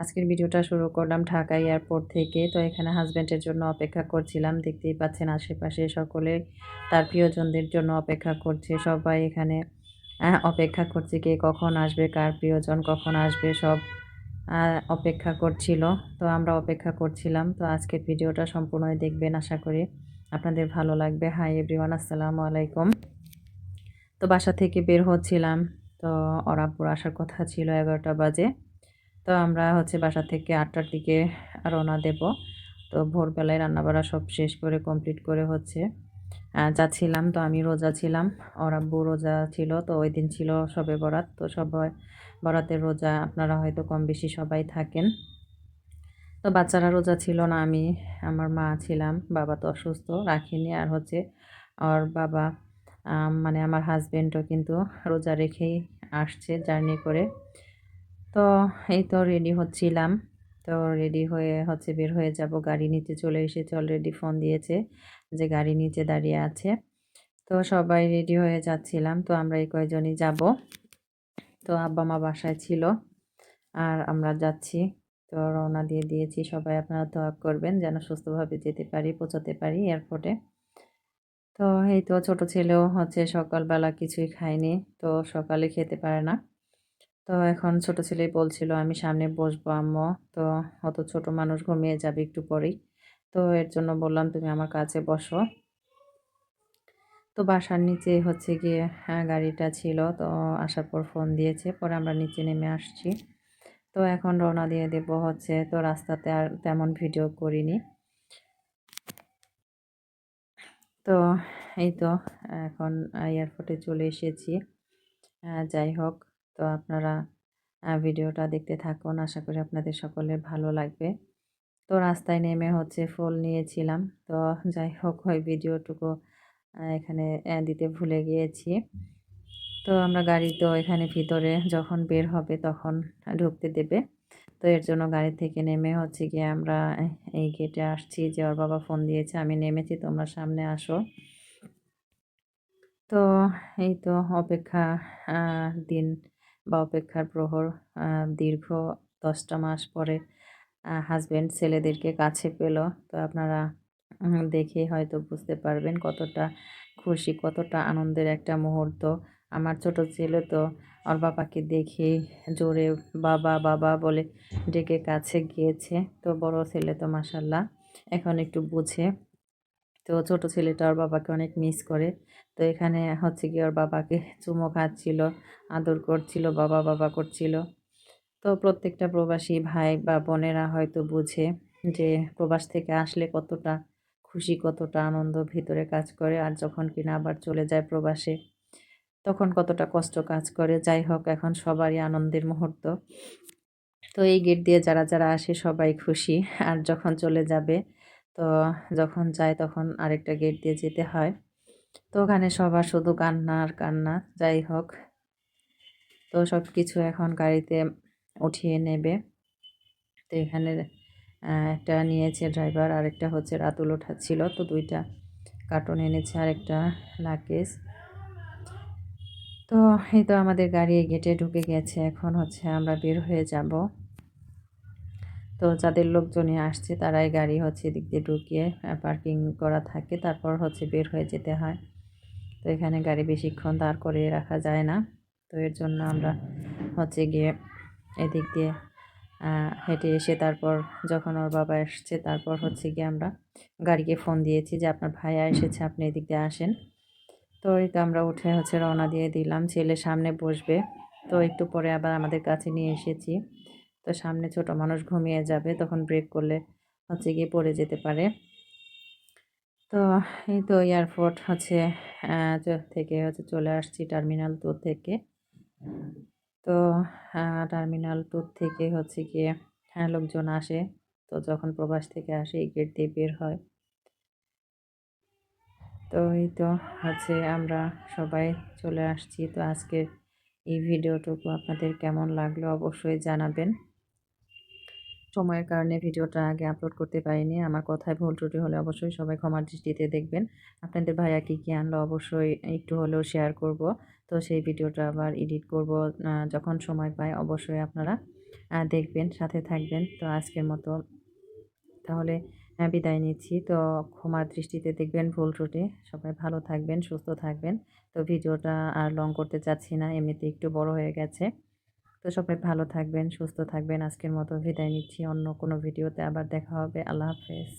আজকের ভিডিওটা শুরু করলাম ঢাকা এয়ারপোর্ট থেকে। তো এখানে হাজব্যান্ডের জন্য অপেক্ষা করছিলাম। দেখতেই পাচ্ছেন আশেপাশে সকলে তার প্রিয়জনদের জন্য অপেক্ষা করছে। সবাই এখানে অপেক্ষা করছে কে কখন আসবে, কার প্রিয়জন কখন আসবে, সব অপেক্ষা করছিল। তো আমরা অপেক্ষা করছিলাম। তো আজকের ভিডিওটা সম্পূর্ণই দেখবেন আশা করি। আপনাদের ভালো লাগবে। হাই এভরিওয়ান, আসসালামু আলাইকুম। তো বাসা থেকে বের হচ্ছিলাম। তো ওরাপুর আসার কথা ছিল এগারোটা বাজে। তো আমরা হচ্ছে বাসা থেকে আটটার দিকে রওনা দেব। তো ভোরবেলায় রান্নাবাড়া সব শেষ করে কমপ্লিট করে হচ্ছে যাচ্ছিলাম। তো আমি রোজা ছিলাম, ওর আব্বু রোজা ছিল, তো ওই দিন ছিল সবে বরাত। তো সবাই, বরাতের রোজা আপনারা হয়তো কম বেশি সবাই থাকেন। তো বাচ্চারা রোজা ছিল না, আমি, আমার মা ছিলাম, বাবা তো অসুস্থ, রাখিনি। আর হচ্ছে ওর বাবা মানে আমার হাজবেন্ডও কিন্তু রোজা রেখেই আসছে জার্নি করে। তো এই তো রেডি হচ্ছিলাম। তো রেডি হয়ে হচ্ছে বের হয়ে যাব। গাড়ি নিচে চলে এসেছে অলরেডি ফোন দিয়েছে যে গাড়ি নিচে দাঁড়িয়ে আছে। তো সবাই রেডি হয়ে যাচ্ছিলাম। তো আমরা এই কয়জনই যাব। তো আব্বা মা বাসায় ছিল আর আমরা যাচ্ছি। তো রওনা দিয়ে দিয়েছি। সবাই আপনারা দোয়া করবেন যেন সুস্থভাবে যেতে পারি, পৌঁছাতে পারি এয়ারপোর্টে তো এই তো ছোট ছেলেও হচ্ছে সকালবেলা কিছুই খায়নি। তো সকালে খেতে পারে না। তো এখন ছোট ছেলেই বলছিল, আমি সামনে বসবো, আম্মু। তো অত ছোট মানুষ ঘুমিয়ে যাবে একটু পরেই। তো এর জন্য বললাম, তুমি আমার কাছে বসো। তো বাসার নিচে হচ্ছে গিয়ে গাড়িটা ছিল। তো আসার পর ফোন দিয়েছে, পরে আমরা নিচে নেমে আসছি। তো এখন রওনা দিয়ে দেব হচ্ছে, তো রাস্তাতে আর তেমন ভিডিও করিনি। তো এই তো, এখন এয়ারপোর্টে চলে এসেছি। যাই হোক তো আপনারা ভিডিওটা দেখতে থাকুন। আশা করি আপনাদের সকলের ভালো লাগবে। তো রাস্তায় নেমে হচ্ছে ফুল নিয়েছিলাম। তো যাই হোক, ওই ভিডিওটুকু এখানে দিতে ভুলে গিয়েছি। তো আমরা গাড়ি তো এখানে ভিতরে যখন বের হবে তখন ঢুকতে দেবে। তো এর জন্য গাড়ি থেকে নেমে হচ্ছে গিয়ে আমরা এই গেটে আসছি যে ওর বাবা ফোন দিয়েছে, আমি নেমেছি, তোমরা সামনে আসো। তো এই তো অপেক্ষা দিন বা অপেক্ষার প্রহর দীর্ঘ দশটা মাস পরে হাজব্যান্ড ছেলেদেরকে কাছে পেল। তো আপনারা দেখে হয়তো বুঝতে পারবেন কতটা খুশি, কতটা আনন্দের একটা মুহূর্ত। আমার ছোট ছেলে তো ওর বাবাকে দেখে জোরে বাবা বাবা বলে ডেকে কাছে গিয়েছে। তো বড় ছেলে তো মাসাল্লাহ এখন একটু বুঝে তো ছোট ছেলেটা ওর বাবাকে অনেক মিস করে। তো এখানে হচ্ছে কি ওর বাবাকে চুমো খাচ্ছিল, আদর করছিল, বাবা বাবা করছিল। তো প্রত্যেকটা প্রবাসী ভাই বা বোনেরা হয়তো বুঝে যে প্রবাস থেকে আসলে কতটা খুশি, কতটা আনন্দ ভিতরে কাজ করে আর যখন কিনা আবার চলে যায় প্রবাসে, তখন কতটা কষ্ট কাজ করে। যাই হোক, এখন সবারই আনন্দের মুহূর্ত। তো এই গেট দিয়ে যারা যারা আসে সবাই খুশি। আর যখন চলে যাবে তো যখন যায় তখন আরেকটা গেট দিয়ে যেতে হয়। তো ওখানে সবার শুধু কান্না আর কান্না, যাই হোক। তো সব কিছু এখন গাড়িতে উঠিয়ে নেবে। তো এখানে একটা নিয়েছে ড্রাইভার আর একটা হচ্ছে রাতুল ওঠাচ্ছিল। তো দুইটা কার্টুন এনেছে আর একটা লাকেজ তো এই তো আমাদের গাড়ি গেটে ঢুকে গেছে। এখন হচ্ছে আমরা বের হয়ে যাব। তো যাদের লোকজনই আসছে, তারাই গাড়ি হচ্ছে এদিক দিয়ে ঢুকিয়ে পার্কিং করা থাকে, তারপর হচ্ছে বের হয়ে যেতে হয়। তো এখানে গাড়ি বেশিক্ষণ দাঁড় করে রাখা যায় না। তো এর জন্য আমরা হচ্ছে গিয়ে এদিক দিয়ে হেঁটে এসে তারপর যখন ওর বাবা এসছে, তারপর হচ্ছে গিয়ে আমরা গাড়িকে ফোন দিয়েছি যে, আপনার ভাইয়া এসেছে, আপনি এদিক দিয়ে আসেন। তো এই তো আমরা উঠে হচ্ছে রওনা দিয়ে দিলাম। ছেলে সামনে বসবে। তো একটু পরে আবার আমাদের কাছে নিয়ে এসেছি। তো সামনে ছোট মানুষ ঘুমিয়ে যাবে, তখন ব্রেক করলে হচ্ছে গিয়ে পড়ে যেতে পারে। তো এই তো এয়ারপোর্ট হচ্ছে থেকে হচ্ছে চলে আসছি টার্মিনাল টু থেকে। তো টার্মিনাল টু থেকে হচ্ছে গিয়ে হ্যাঁ লোকজন আসে। তো যখন প্রবাস থেকে আসে, এই গেট দিয়ে বের হয়। তো এই তো হচ্ছে আমরা সবাই চলে আসছি। তো আজকের এই ভিডিওটুকু আপনাদের কেমন লাগল অবশ্যই জানাবেন। সময়ের কারণে ভিডিওটা আগে আপলোড করতে পারিনি। আমার কথায় ভুল ত্রুটি হলে অবশ্যই সবাই ক্ষমার দৃষ্টিতে দেখবেন। আপনাদের ভাইয়া কী কী আনলো অবশ্যই একটু হলেও শেয়ার করব। তো সেই ভিডিওটা আবার এডিট করব যখন সময় পাই অবশ্যই আপনারা দেখবেন, সাথে থাকবেন। তো আজকের মতো তাহলে বিদায় নিচ্ছি। তো ক্ষমার দৃষ্টিতে দেখবেন ভুল ত্রুটি। সবাই ভালো থাকবেন, সুস্থ থাকবেন। তো ভিডিওটা আর লং করতে চাচ্ছি না, এমনিতে একটু বড় হয়ে গেছে। তো সবাই ভালো থাকবেন, সুস্থ থাকবেন। আজকের মতো বিদায় নিচ্ছি। অন্য কোনো ভিডিওতে আবার দেখা হবে। আল্লাহ হাফেজ।